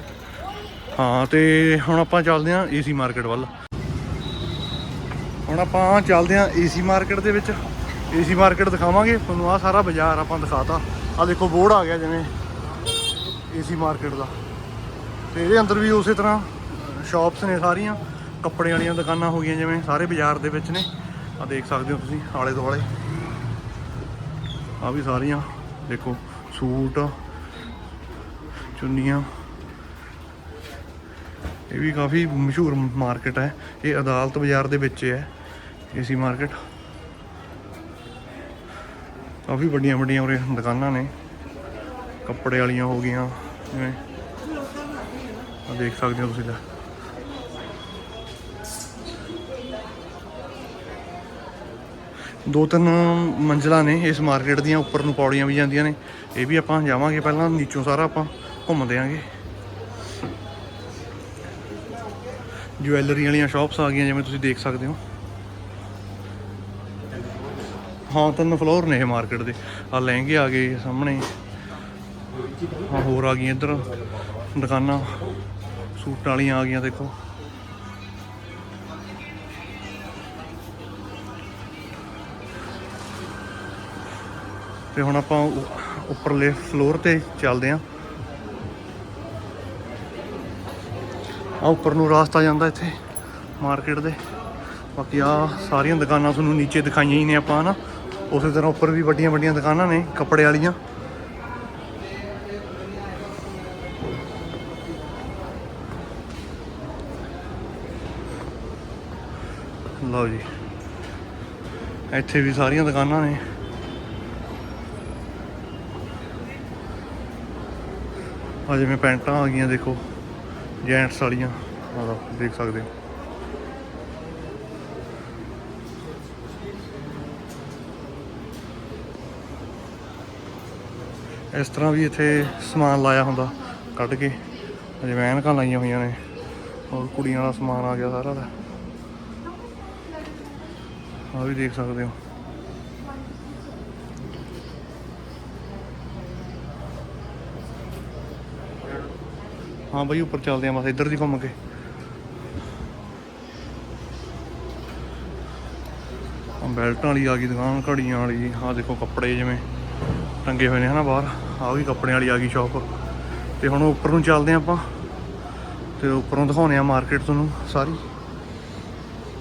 ਹਾਂ ਤੇ ਹੁਣ ਆਪਾਂ ਚੱਲਦੇ ਆਂ ਏਸੀ ਮਾਰਕੀਟ ਵੱਲ। ਹੁਣ ਆਪਾਂ ਚੱਲਦੇ ਆਂ ਏਸੀ ਮਾਰਕੀਟ ਦੇ ਵਿੱਚ। ਏਸੀ ਮਾਰਕੀਟ ਦਿਖਾਵਾਂਗੇ ਤੁਹਾਨੂੰ ਆ ਸਾਰਾ ਬਾਜ਼ਾਰ ਆਪਾਂ ਦਿਖਾਤਾ। ਆ ਦੇਖੋ ਬੋਰਡ ਆ ਗਿਆ ਜਿਵੇਂ ਏਸੀ ਮਾਰਕੀਟ ਦਾ। ਤੇ ਇਹਦੇ ਅੰਦਰ ਵੀ ਉਸੇ ਤਰ੍ਹਾਂ ਸ਼ਾਪਸ ਨੇ ਸਾਰੀਆਂ। ਕੱਪੜੇ ਵਾਲੀਆਂ ਦੁਕਾਨਾਂ ਹੋ ਗਈਆਂ ਜਿਵੇਂ ਸਾਰੇ ਬਾਜ਼ਾਰ ਦੇ ਵਿੱਚ ਨੇ। ਆ ਦੇਖ ਸਕਦੇ ਹੋ ਤੁਸੀਂ, ਆਲੇ ਦੁਆਲੇ। ਆ ਵੀ ਸਾਰੀਆਂ, ਦੇਖੋ, ਸੂਟ, ਚੁੰਨੀਆਂ। ਇਹ ਵੀ ਕਾਫੀ ਮਸ਼ਹੂਰ ਮਾਰਕੀਟ ਹੈ। ਇਹ ਅਦਾਲਤ ਬਾਜ਼ਾਰ ਦੇ ਵਿੱਚ ਹੈ, ਏਸੀ ਮਾਰਕੀਟ। ਕਾਫੀ ਵੱਡੀਆਂ ਵੱਡੀਆਂ ਉਰੇ ਦੁਕਾਨਾਂ ਨੇ। ਕੱਪੜੇ ਵਾਲੀਆਂ ਹੋ ਗਈਆਂ, ਜਿਵੇਂ ਆ ਦੇਖ ਸਕਦੇ ਹੋ ਤੁਸੀਂ ਲੈ। ਦੋ ਤਿੰਨ ਮੰਜ਼ਲਾਂ ਨੇ ਇਸ ਮਾਰਕੀਟ ਦੀਆਂ, ਉੱਪਰ ਨੂੰ ਪੌੜੀਆਂ ਵੀ ਜਾਂਦੀਆਂ ਨੇ। ਇਹ ਵੀ ਆਪਾਂ ਜਾਵਾਂਗੇ ਪਹਿਲਾਂ, ਨੀਚੋਂ ਸਾਰਾ ਆਪਾਂ ਘੁੰਮਦੇ ਆਂਗੇ ਜੁਐਲਰੀ ਵਾਲੀਆਂ ਸ਼ਾਪਸ ਆ ਗਈਆਂ, ਜਿਵੇਂ ਤੁਸੀਂ ਦੇਖ ਸਕਦੇ ਹੋ। ਹਾਂ, ਤਿੰਨ ਫਲੋਰ ਨੇ ਇਹ ਮਾਰਕੀਟ ਦੇ। ਆ ਲਹਿੰਗੇ ਆ ਗਏ ਸਾਹਮਣੇ। ਹਾਂ ਹੋਰ ਆ ਗਈਆਂ ਇੱਧਰ, ਦੁਕਾਨਾਂ। ਸੂਟ ਵਾਲੀਆਂ ਆ ਗਈਆਂ, ਦੇਖੋ। ਤੇ ਹੁਣ ਆਪਾਂ ਉ- ਉੱਪਰਲੇ ਫਲੋਰ ਤੇ ਚੱਲਦੇ ਆਂ ਆ ਉੱਪਰ ਨੂੰ ਰਾਸਤਾ ਜਾਂਦਾ ਇੱਥੇ ਮਾਰਕੀਟ ਦੇ। ਬਾਕੀ ਆ ਸਾਰੀਆਂ ਦੁਕਾਨਾਂ ਤੁਹਾਨੂੰ ਨੀਚੇ ਦਿਖਾਈਆਂ ਹੀ ਨੇ ਆਪਾਂ ਨਾ ਉਸੇ ਤਰ੍ਹਾਂ ਉੱਪਰ ਵੀ ਵੱਡੀਆਂ ਵੱਡੀਆਂ ਦੁਕਾਨਾਂ ਨੇ, ਕੱਪੜੇ ਵਾਲੀਆਂ। ਲਓ ਜੀ। ਇੱਥੇ ਵੀ ਸਾਰੀਆਂ ਦੁਕਾਨਾਂ ਨੇ। ਆ ਜਿਵੇਂ ਪੈਂਟਾਂ ਆ ਗਈਆਂ ਦੇਖੋ। ਜੈਂਟਸ ਵਾਲੀਆਂ। ਆਹ ਲਓ, ਦੇਖ ਸਕਦੇ ਹੋ। ਇਸ ਤਰ੍ਹਾਂ ਵੀ ਇੱਥੇ ਸਮਾਨ ਲਾਇਆ ਹੁੰਦਾ ਕੱਢ ਕੇ। ਜਿਵੇਂ ਐਨਕਾਂ ਲਾਈਆਂ ਹੋਈਆਂ ਨੇ। ਔਰ ਕੁੜੀਆਂ ਦਾ ਸਮਾਨ ਆ ਗਿਆ ਸਾਰਾ ਦਾ। ਆ ਵੀ ਦੇਖ ਸਕਦੇ ਹੋ। ਹਾਂ ਬਾਈ, ਉੱਪਰ ਚੱਲਦੇ ਆ ਬਸ, ਇੱਧਰ ਦੀ ਘੁੰਮ ਕੇ। ਆਹ ਬੈਲਟਾਂ ਵਾਲੀ ਆ ਗਈ ਦੁਕਾਨ, ਘੜੀਆਂ ਵਾਲੀ। ਆਹ ਦੇਖੋ ਕੱਪੜੇ ਜਿਵੇਂ ਟੰਗੇ ਹੋਏ ਨੇ, ਹਨਾ ਬਾਹਰ। ਆ ਵੀ ਕੱਪੜਿਆਂ ਵਾਲੀ ਆ ਗਈ ਸ਼ਾਪ ਤੇ ਹੁਣ ਉੱਪਰ ਨੂੰ ਚੱਲਦੇ ਆ ਆਪਾਂ। ਤੇ ਉੱਪਰੋਂ ਦਿਖਾਉਣੇ ਆ ਮਾਰਕੀਟ ਤੁਹਾਨੂੰ ਸਾਰੀ।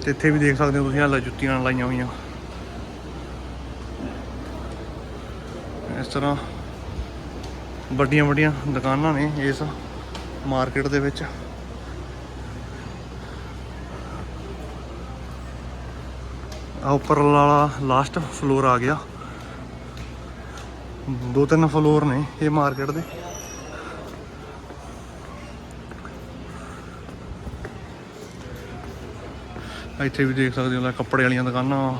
ਤੇ ਇੱਥੇ ਵੀ ਦੇਖ ਸਕਦੇ ਹੋ ਤੁਸੀਂ ਹਾਲੇ ਜੁੱਤੀਆਂ ਲਾਈਆਂ ਹੋਈਆਂ। ਇਸ ਤਰ੍ਹਾਂ ਵੱਡੀਆਂ ਵੱਡੀਆਂ ਦੁਕਾਨਾਂ ਨੇ, ਇਸ ਮਾਰਕੀਟ ਦੇ ਵਿੱਚ। ਆ ਉੱਪਰ ਵਾਲਾ ਲਾਸਟ ਫਲੋਰ ਆ ਗਿਆ। ਦੋ ਤਿੰਨ ਫਲੋਰ ਨੇ ਇਹ ਮਾਰਕੀਟ ਦੇ। ਇੱਥੇ ਵੀ ਦੇਖ ਸਕਦੇ ਹੋ ਲੈ ਕੱਪੜੇ ਵਾਲੀਆਂ ਦੁਕਾਨਾਂ।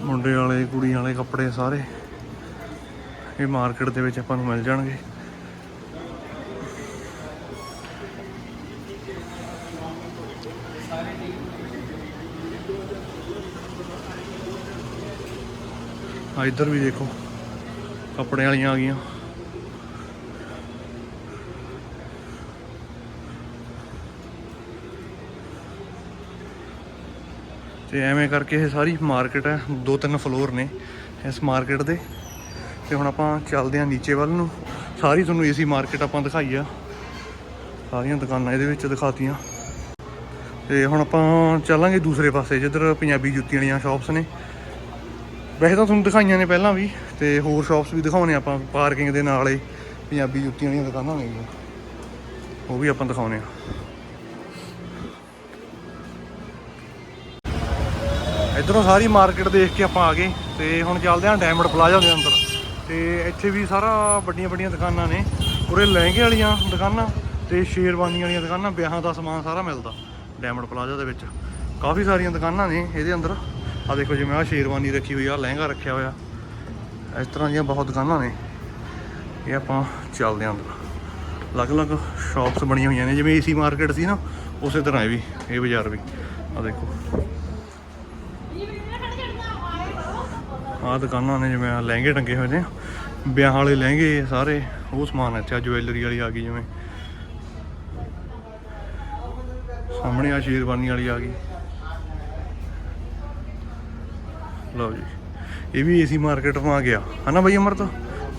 ਮੁੰਡੇ ਵਾਲੇ, ਕੁੜੀਆਂ ਵਾਲੇ ਕੱਪੜੇ ਸਾਰੇ। ਇਹ ਮਾਰਕੀਟ ਦੇ ਵਿੱਚ ਆਪਾਂ ਨੂੰ ਮਿਲ ਜਾਣਗੇ। ਆ ਇੱਧਰ ਵੀ ਦੇਖੋ ਕੱਪੜੇ ਵਾਲੀਆਂ ਆ ਗਈਆਂ। ਤੇ ਐਵੇਂ ਕਰਕੇ ਇਹ ਸਾਰੀ ਮਾਰਕੀਟ ਹੈ, ਦੋ ਤਿੰਨ ਫਲੋਰ ਨੇ ਇਸ ਮਾਰਕੀਟ ਦੇ। ਤੇ ਹੁਣ ਆਪਾਂ ਚੱਲਦੇ ਹਾਂ ਨੀਚੇ ਵੱਲ ਨੂੰ। ਸਾਰੀ ਤੁਹਾਨੂੰ ਏਸੀ ਮਾਰਕੀਟ ਆਪਾਂ ਦਿਖਾਈ ਆ। ਸਾਰੀਆਂ ਦੁਕਾਨਾਂ ਇਹਦੇ ਵਿੱਚ ਦਿਖਾਤੀਆਂ। ਤੇ ਹੁਣ ਆਪਾਂ ਚੱਲਾਂਗੇ ਦੂਸਰੇ ਪਾਸੇ, ਜਿੱਧਰ ਪੰਜਾਬੀ ਜੁੱਤੀਆਂ ਵਾਲੀਆਂ ਸ਼ਾਪਸ ਨੇ। ਵੈਸੇ ਤਾਂ ਤੁਹਾਨੂੰ ਦਿਖਾਈਆਂ ਨੇ ਪਹਿਲਾਂ ਵੀ, ਤੇ ਹੋਰ ਸ਼ਾਪਸ ਵੀ ਦਿਖਾਉਣੇ ਆਪਾਂ ਪਾਰਕਿੰਗ ਦੇ ਨਾਲ ਹੀ ਪੰਜਾਬੀ ਜੁੱਤੀਆਂ ਵਾਲੀਆਂ ਦੁਕਾਨਾਂ ਨੇ ਉਹ ਵੀ ਆਪਾਂ ਦਿਖਾਉਣੇ ਆ। ਇਧਰੋਂ ਸਾਰੀ ਮਾਰਕੀਟ ਦੇਖ ਕੇ ਆਪਾਂ ਆ ਗਏ, ਤੇ ਹੁਣ ਚੱਲਦੇ ਹਾਂ ਡਾਇਮੰਡ ਪਲਾਜ਼ਾ ਦੇ ਅੰਦਰ। ਤੇ ਇੱਥੇ ਵੀ ਸਾਰਾ ਵੱਡੀਆਂ ਵੱਡੀਆਂ ਦੁਕਾਨਾਂ ਨੇ। ਉਰੇ ਲਹਿੰਗੇ ਵਾਲੀਆਂ ਦੁਕਾਨਾਂ ਤੇ ਸ਼ੇਰਵਾਨੀ ਵਾਲੀਆਂ ਦੁਕਾਨਾਂ, ਵਿਆਹਾਂ ਦਾ ਸਮਾਨ ਸਾਰਾ ਮਿਲਦਾ ਡਾਇਮੰਡ ਪਲਾਜ਼ਾ ਦੇ ਵਿੱਚ। ਕਾਫੀ ਸਾਰੀਆਂ ਦੁਕਾਨਾਂ ਨੇ ਇਹਦੇ ਅੰਦਰ। ਆ ਦੇਖੋ ਜਿਵੇਂ ਆ ਸ਼ੇਰਵਾਨੀ ਰੱਖੀ ਹੋਈ ਆ ਲਹਿੰਗਾ ਰੱਖਿਆ ਹੋਇਆ। ਇਸ ਤਰ੍ਹਾਂ ਦੀਆਂ ਬਹੁਤ ਦੁਕਾਨਾਂ ਨੇ। ਇਹ ਆਪਾਂ ਚੱਲਦੇ ਹਾਂ ਅੰਦਰ। ਅਲੱਗ-ਅਲੱਗ ਸ਼ਾਪਸ ਬਣੀਆਂ ਹੋਈਆਂ ਨੇ, ਜਿਵੇਂ ਏਸੀ ਮਾਰਕੀਟ ਸੀ ਨਾ, ਉਸੇ ਤਰ੍ਹਾਂ ਇਹ ਵੀ, ਇਹ ਬਾਜ਼ਾਰ ਵੀ। ਆ ਦੇਖੋ। ਆਹ ਦੁਕਾਨਾਂ ਨੇ ਜਿਵੇਂ ਲਹਿੰਗੇ ਟੰਗੇ ਹੋਏ ਨੇ। ਵਿਆਹ ਵਾਲੇ ਲਹਿੰਗੇ ਸਾਰੇ, ਉਹ ਸਮਾਨ ਇੱਥੇ ਆ, ਜਵੈਲਰੀ ਵਾਲੀ ਆ ਗਈ ਜਿਵੇਂ। ਸਾਹਮਣੇ ਆ, ਸ਼ੇਰਵਾਨੀ ਵਾਲੀ ਆ ਗਈ। ਲਓ ਜੀ, ਇਹ ਵੀ ਏਸੀ ਮਾਰਕੀਟ ਤੋਂ ਆ ਗਿਆ। ਹਨਾ ਬਈ ਅਮਰਤ?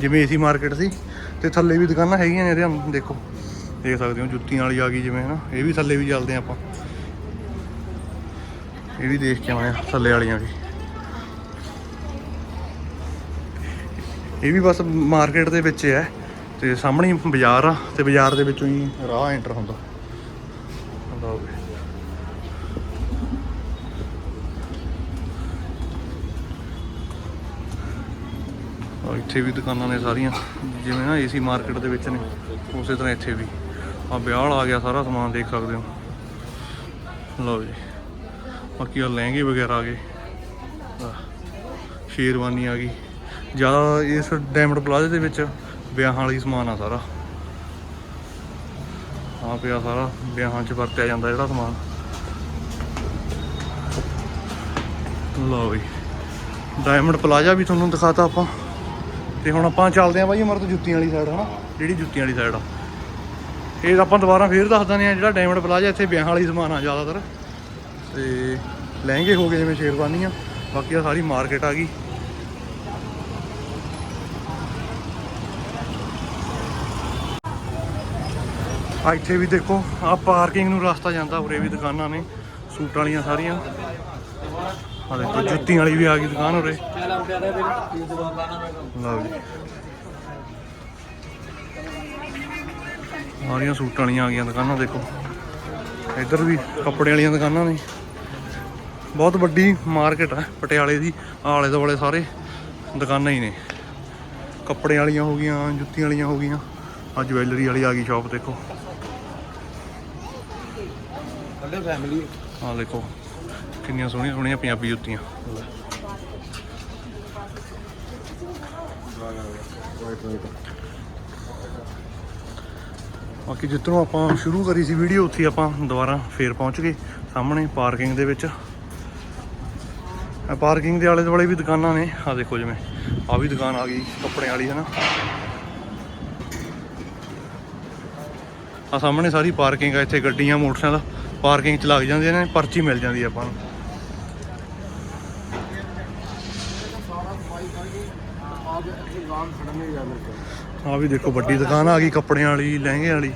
ਜਿਵੇਂ ਏਸੀ ਮਾਰਕੀਟ ਸੀ, ਤੇ ਥੱਲੇ ਵੀ ਦੁਕਾਨਾਂ ਹੈਗੀਆਂ ਨੇ ਇਹਦੇ ਦੇਖੋ। ਦੇਖ ਸਕਦੇ ਹੋ, ਜੁੱਤੀਆਂ ਵਾਲੀ ਆ ਗਈ ਜਿਵੇਂ, ਹਨਾ। ਇਹ ਵੀ ਥੱਲੇ ਵੀ ਚੱਲਦੇ ਆ ਆਪਾਂ। ਇਹ ਵੀ ਦੇਖ ਕੇ ਆਏ ਆ, ਥੱਲੇ ਵਾਲੀਆਂ ਵੀ। ਇਹ ਵੀ ਬਸ ਮਾਰਕੀਟ ਦੇ ਵਿੱਚ ਹੈ ਤੇ ਸਾਹਮਣੇ ਹੀ ਬਾਜ਼ਾਰ ਆ ਤੇ ਬਾਜ਼ਾਰ ਦੇ ਵਿੱਚੋਂ ਹੀ ਰਾਹ ਐਂਟਰ ਹੁੰਦਾ। ਲਓ ਵੀ। ਆ ਇੱਥੇ ਵੀ ਦੁਕਾਨਾਂ ਨੇ ਸਾਰੀਆਂ, ਜਿਵੇਂ ਨਾ ਏਸੀ ਮਾਰਕੀਟ ਦੇ ਵਿੱਚ ਨੇ, ਉਸੇ ਤਰ੍ਹਾਂ ਇੱਥੇ ਵੀ। ਆ ਵਿਆਹ ਵਾਲਾ ਆ ਗਿਆ, ਸਾਰਾ ਸਮਾਨ ਦੇਖ ਸਕਦੇ ਹੋ। ਲਓ ਜੀ। ਬਾਕੀ ਆ ਲਹਿੰਗੇ ਵਗੈਰਾ ਆ ਗਏ। ਸ਼ੇਰਵਾਨੀ ਆ ਗਈ। ਜ਼ਿਆਦਾ ਇਸ ਡਾਇਮੰਡ ਪਲਾਜ਼ੇ ਦੇ ਵਿੱਚ ਵਿਆਹਾਂ ਵਾਲੀ ਸਮਾਨ ਆ ਸਾਰਾ। ਆ ਪਿਆ ਸਾਰਾ, ਵਿਆਹਾਂ 'ਚ ਵਰਤਿਆ ਜਾਂਦਾ ਜਿਹੜਾ ਸਮਾਨ। ਲਓ ਵੀ ਡਾਇਮੰਡ ਪਲਾਜ਼ਾ ਵੀ ਤੁਹਾਨੂੰ ਦਿਖਾਤਾ ਆਪਾਂ। ਤੇ ਹੁਣ ਆਪਾਂ ਚੱਲਦੇ ਆਂ ਬਾਈ ਅਮਰ ਤੋਂ ਜੁੱਤੀਆਂ ਵਾਲੀ ਸਾਈਡ ਹਨਾ? ਜਿਹੜੀ ਜੁੱਤੀਆਂ ਵਾਲੀ ਸਾਈਡ ਆ। ਇਹ ਆਪਾਂ ਦੁਬਾਰਾ ਫੇਰ ਦੱਸ ਦਿੰਦੇ ਆ ਜਿਹੜਾ ਡਾਇਮੰਡ ਪਲਾਜ਼ਾ ਇੱਥੇ ਵਿਆਹਾਂ ਵਾਲੀ ਸਮਾਨ ਆ ਜ਼ਿਆਦਾਤਰ। ਤੇ ਲਹਿੰਗੇ ਹੋ ਗਏ ਜਿਵੇਂ ਸ਼ੇਰਵਾਨੀਆਂ, ਬਾਕੀ ਆ ਸਾਰੀ ਮਾਰਕੀਟ ਆ ਗਈ। ਇੱਥੇ ਵੀ ਦੇਖੋ ਆ ਪਾਰਕਿੰਗ ਨੂੰ ਰਸਤਾ ਜਾਂਦਾ ਉਰੇ ਵੀ ਦੁਕਾਨਾਂ ਨੇ, ਸੂਟ ਵਾਲੀਆਂ ਸਾਰੀਆਂ। ਆ ਦੇਖੋ, ਜੁੱਤੀਆਂ ਵਾਲੀ ਵੀ ਆ ਗਈ ਦੁਕਾਨ ਉਰੇ। ਲਓ ਜੀ। ਸਾਰੀਆਂ ਸੂਟਾਂ ਵਾਲੀਆਂ ਆ ਗਈਆਂ ਦੁਕਾਨਾਂ, ਦੇਖੋ। ਇੱਧਰ ਵੀ ਕੱਪੜੇ ਵਾਲੀਆਂ ਦੁਕਾਨਾਂ ਨੇ। ਬਹੁਤ ਵੱਡੀ ਮਾਰਕੀਟ ਆ, ਪਟਿਆਲੇ ਦੀ, ਆਲੇ ਦੁਆਲੇ ਸਾਰੇ ਦੁਕਾਨਾਂ ਹੀ ਨੇ। ਕੱਪੜੇ ਵਾਲੀਆਂ ਹੋ ਗਈਆਂ, ਜੁੱਤੀਆਂ ਵਾਲੀਆਂ ਹੋ ਗਈਆਂ। ਆ ਜਵੈਲਰੀ ਵਾਲੀ ਆ ਗਈ ਸ਼ਾਪ ਦੇਖੋ। ਕੱਲੇ ਫੈਮਿਲੀ ਆ ਦੇਖੋ, ਕਿੰਨੀਆਂ ਸੋਹਣੀਆਂ ਸੋਹਣੀਆਂ ਪੰਜਾਬੀ ਜੁੱਤੀਆਂ। ਬਾਕੀ ਜਿੱਧਰੋਂ ਆਪਾਂ ਸ਼ੁਰੂ ਕਰੀ ਸੀ ਵੀਡੀਓ ਉੱਥੇ ਆਪਾਂ ਦੁਬਾਰਾ ਫੇਰ ਪਹੁੰਚ ਗਏ ਸਾਹਮਣੇ ਪਾਰਕਿੰਗ ਦੇ ਵਿੱਚ। ਪਾਰਕਿੰਗ ਦੇ ਆਲੇ ਦੁਆਲੇ ਵੀ ਦੁਕਾਨਾਂ ਨੇ। ਆ ਦੇਖੋ ਜਿਵੇਂ ਆ ਵੀ ਦੁਕਾਨ ਆ ਗਈ ਕੱਪੜਿਆਂ ਵਾਲੀ ਹੈ ਨਾ ਆ ਸਾਹਮਣੇ ਸਾਰੀ ਪਾਰਕਿੰਗ ਆ, ਇੱਥੇ ਗੱਡੀਆਂ, ਮੋਟਰਸਾਈਕਲ। ਪਾਰਕਿੰਗ 'ਚ ਲੱਗ ਜਾਂਦੇ ਨੇ, ਪਰਚੀ ਮਿਲ ਜਾਂਦੀ ਆ ਆਪਾਂ ਨੂੰ। ਆ ਵੀ ਦੇਖੋ ਵੱਡੀ ਦੁਕਾਨ ਆ ਗਈ, ਕੱਪੜਿਆਂ ਵਾਲੀ, ਲਹਿੰਗੇ ਵਾਲੀ।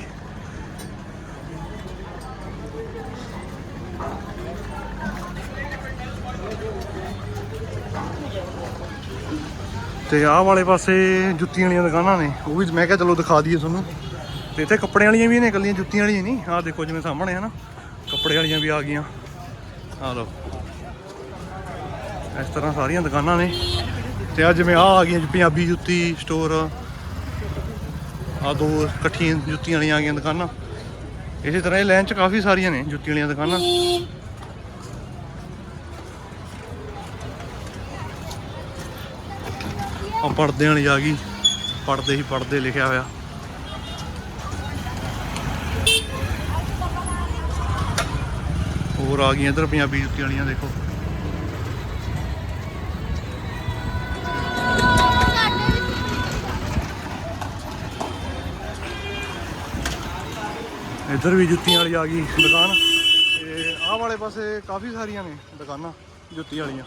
ਤੇ ਆਹ ਵਾਲੇ ਪਾਸੇ ਜੁੱਤੀਆਂ ਵਾਲੀਆਂ ਦੁਕਾਨਾਂ ਨੇ, ਉਹ ਵੀ ਮੈਂ ਕਿਹਾ ਚਲੋ ਦਿਖਾ ਦਈਏ ਤੁਹਾਨੂੰ। ਤੇ ਇੱਥੇ ਕੱਪੜਿਆਂ ਵਾਲੀਆਂ ਵੀ ਨੇ, ਇਕੱਲੀਆਂ ਜੁੱਤੀਆਂ ਵਾਲੀਆਂ ਨਹੀਂ, ਆਹ ਦੇਖੋ ਜਿਵੇਂ ਸਾਹਮਣੇ ਹੈ ਨਾ। ਕੱਪੜੇ ਵਾਲੀਆਂ ਵੀ ਆ ਗਈਆਂ। ਆਹ ਲਓ। ਇਸ ਤਰ੍ਹਾਂ ਸਾਰੀਆਂ ਦੁਕਾਨਾਂ ਨੇ। ਤੇ ਆ ਜਿਵੇਂ ਆਹ ਆ ਗਈਆਂ ਪੰਜਾਬੀ ਜੁੱਤੀ ਸਟੋਰ ਆ ਦੋ ਇਕੱਠੀਆਂ ਜੁੱਤੀਆਂ ਵਾਲੀਆਂ ਆ ਗਈਆਂ ਦੁਕਾਨਾਂ। ਇਸੇ ਤਰ੍ਹਾਂ ਇਹ ਲਾਈਨ 'ਚ ਕਾਫੀ ਸਾਰੀਆਂ ਨੇ ਜੁੱਤੀਆਂ ਵਾਲੀਆਂ ਦੁਕਾਨਾਂ। ਆ ਪਰਦੇ ਵਾਲੀ ਆ ਗਈ। ਪਰਦੇ ਹੀ ਪਰਦੇ ਲਿਖਿਆ ਹੋਇਆ। ਹੋਰ ਆ ਗਈਆਂ ਇੱਧਰ ਪੰਜਾਬੀ ਜੁੱਤੀ ਵਾਲੀਆਂ, ਦੇਖੋ। ਇੱਧਰ ਵੀ ਜੁੱਤੀਆਂ ਵਾਲੀ ਆ ਗਈ ਦੁਕਾਨ। ਤੇ ਆਹ ਵਾਲੇ ਪਾਸੇ ਕਾਫੀ ਸਾਰੀਆਂ ਨੇ ਦੁਕਾਨਾਂ, ਜੁੱਤੀ ਵਾਲੀਆਂ।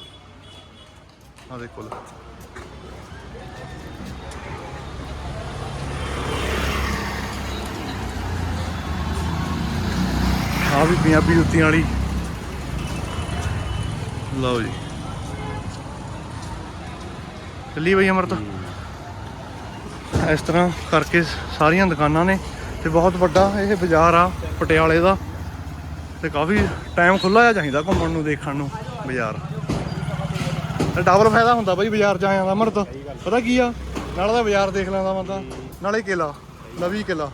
ਆ ਦੇਖੋ ਲਓ। ਆ ਵੀ ਪੰਜਾਬੀ ਜੁੱਤੀਆਂ ਵਾਲੀ। ਲਓ ਜੀ। ਚੱਲੀ ਬਈ ਅਮਰਤ। ਇਸ ਤਰ੍ਹਾਂ ਕਰਕੇ ਸਾਰੀਆਂ ਦੁਕਾਨਾਂ ਨੇ ਤੇ ਬਹੁਤ ਵੱਡਾ ਇਹ ਬਾਜ਼ਾਰ ਆ ਪਟਿਆਲੇ ਦਾ। ਤੇ ਕਾਫੀ ਟਾਈਮ ਖੁੱਲਾ ਆ ਚਾਹੀਦਾ ਘੁੰਮਣ ਨੂੰ ਦੇਖਣ ਨੂੰ ਬਾਜ਼ਾਰ। ਡਬਲ ਫਾਇਦਾ ਹੁੰਦਾ ਬਈ ਬਾਜ਼ਾਰ ਚ ਆਇਆ ਦਾ ਅਮਰਤ। ਪਤਾ ਕੀ ਆ? ਨਾਲੇ ਦਾ ਬਾਜ਼ਾਰ ਦੇਖ ਲੈਂਦਾ ਬੰਦਾ। ਨਾਲੇ ਕਿਲਾ ਨਵੀਂ ਕਿਲਾ।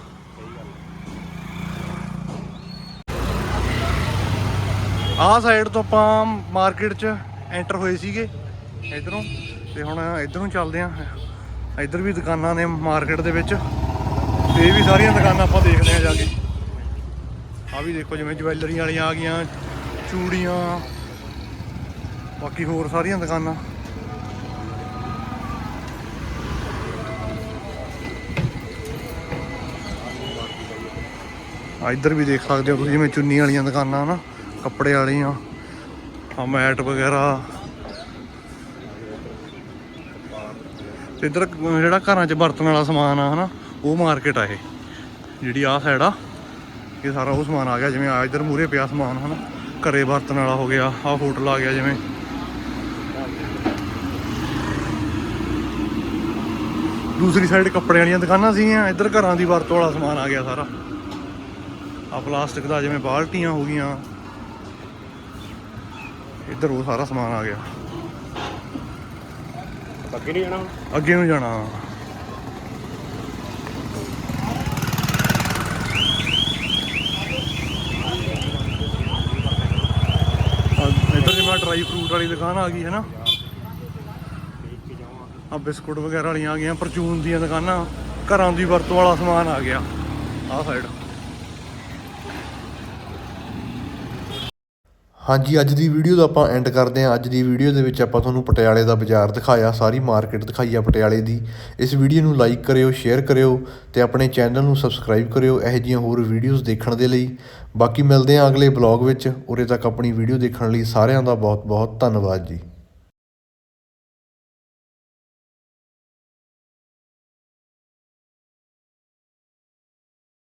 ਆਹ ਸਾਈਡ ਤੋਂ ਆਪਾਂ ਮਾਰਕੀਟ 'ਚ ਐਂਟਰ ਹੋਏ ਸੀਗੇ ਇਧਰੋਂ, ਤੇ ਹੁਣ ਇਧਰੋਂ ਚੱਲਦੇ ਆਂ। ਇਧਰ ਵੀ ਦੁਕਾਨਾਂ ਨੇ ਮਾਰਕੀਟ ਦੇ ਵਿੱਚ। ਤੇ ਇਹ ਵੀ ਸਾਰੀਆਂ ਦੁਕਾਨਾਂ ਆਪਾਂ ਦੇਖਦੇ ਆਂ ਜਾ ਕੇ। ਆ ਵੀ ਦੇਖੋ ਜਿਵੇਂ ਜਵੈਲਰੀ ਵਾਲੀਆਂ ਆ ਗਈਆਂ, ਚੂੜੀਆਂ, ਬਾਕੀ ਹੋਰ ਸਾਰੀਆਂ ਦੁਕਾਨਾਂ। ਆ ਇੱਧਰ ਵੀ ਦੇਖ ਸਕਦੇ ਹੋ ਤੁਸੀਂ ਜਿਵੇਂ ਚੁੰਨੀ ਵਾਲੀਆਂ ਦੁਕਾਨਾਂ ਨਾ ਕੱਪੜੇ ਵਾਲੀਆਂ ਆ। ਮੈਟ ਵਗੈਰਾ। ਤੇ ਇੱਧਰ ਜਿਹੜਾ ਘਰਾਂ 'ਚ ਵਰਤਣ ਵਾਲਾ ਸਮਾਨ ਆ, ਹਨਾ, ਉਹ ਮਾਰਕੀਟ ਆ ਇਹ। ਜਿਹੜੀ ਆਹ ਸਾਈਡ ਆ, ਇਹ ਸਾਰਾ ਉਹ ਸਮਾਨ ਆ ਗਿਆ, ਜਿਵੇਂ ਆ ਇੱਧਰ ਮੂਰੇ ਪਿਆ ਸਮਾਨ, ਹਨਾ। ਘਰੇ ਵਰਤਣ ਵਾਲਾ ਹੋ ਗਿਆ, ਆਹ ਹੋਟਲ ਆ ਗਿਆ ਜਿਵੇਂ। ਦੂਸਰੀ ਸਾਈਡ ਕੱਪੜੇ ਵਾਲੀਆਂ ਦੁਕਾਨਾਂ ਸੀਗੀਆਂ, ਇੱਧਰ ਘਰਾਂ ਦੀ ਵਰਤੋਂ ਵਾਲਾ ਸਮਾਨ ਆ ਗਿਆ ਸਾਰਾ। ਆ ਪਲਾਸਟਿਕ ਦਾ ਜਿਵੇਂ ਬਾਲਟੀਆਂ ਹੋ ਗਈਆਂ ਇੱਧਰ ਉਹ ਸਾਰਾ ਸਮਾਨ ਆ ਗਿਆ। ਅੱਗੇ ਨਹੀਂ ਜਾਣਾ ਅੱਗੇ ਨੂੰ ਜਾਣਾ। ਇੱਧਰ ਜਿਵੇਂ ਡਰਾਈ ਫਰੂਟ ਵਾਲੀ ਦੁਕਾਨ ਆ ਗਈ ਹੈ ਨਾ। ਆ ਬਿਸਕੁਟ ਵਗੈਰਾ ਵਾਲੀਆਂ ਆ ਗਈਆਂ ਪਰਚੂਨ ਦੀਆਂ ਦੁਕਾਨਾਂ ਘਰਾਂ ਦੀ ਵਰਤੋਂ ਵਾਲਾ ਸਮਾਨ ਆ ਗਿਆ। ਆਹ ਸਾਈਡ ਹਾਂਜੀ, ਅੱਜ ਦੀ ਵੀਡੀਓ ਦਾ ਆਪਾਂ ਐਂਡ ਕਰਦੇ ਹਾਂ। ਅੱਜ ਦੀ ਵੀਡੀਓ ਦੇ ਵਿੱਚ ਆਪਾਂ ਤੁਹਾਨੂੰ ਪਟਿਆਲੇ ਦਾ ਬਾਜ਼ਾਰ ਦਿਖਾਇਆ, ਸਾਰੀ ਮਾਰਕੀਟ ਦਿਖਾਈ ਆ ਪਟਿਆਲੇ ਦੀ। ਇਸ ਵੀਡੀਓ ਨੂੰ ਲਾਈਕ ਕਰਿਓ ਸ਼ੇਅਰ ਕਰਿਓ ਤੇ ਆਪਣੇ ਚੈਨਲ ਨੂੰ ਸਬਸਕ੍ਰਾਈਬ ਕਰਿਓ ਇਹੋ ਜਿਹੀਆਂ ਹੋਰ ਵੀਡੀਓਜ਼ ਦੇਖਣ ਦੇ ਲਈ। ਬਾਕੀ ਮਿਲਦੇ ਹਾਂ ਅਗਲੇ ਬਲੌਗ ਵਿੱਚ। ਉਰੇ ਤੱਕ ਆਪਣੀ ਵੀਡੀਓ ਦੇਖਣ ਲਈ ਸਾਰਿਆਂ ਦਾ ਬਹੁਤ ਬਹੁਤ ਧੰਨਵਾਦ ਜੀ।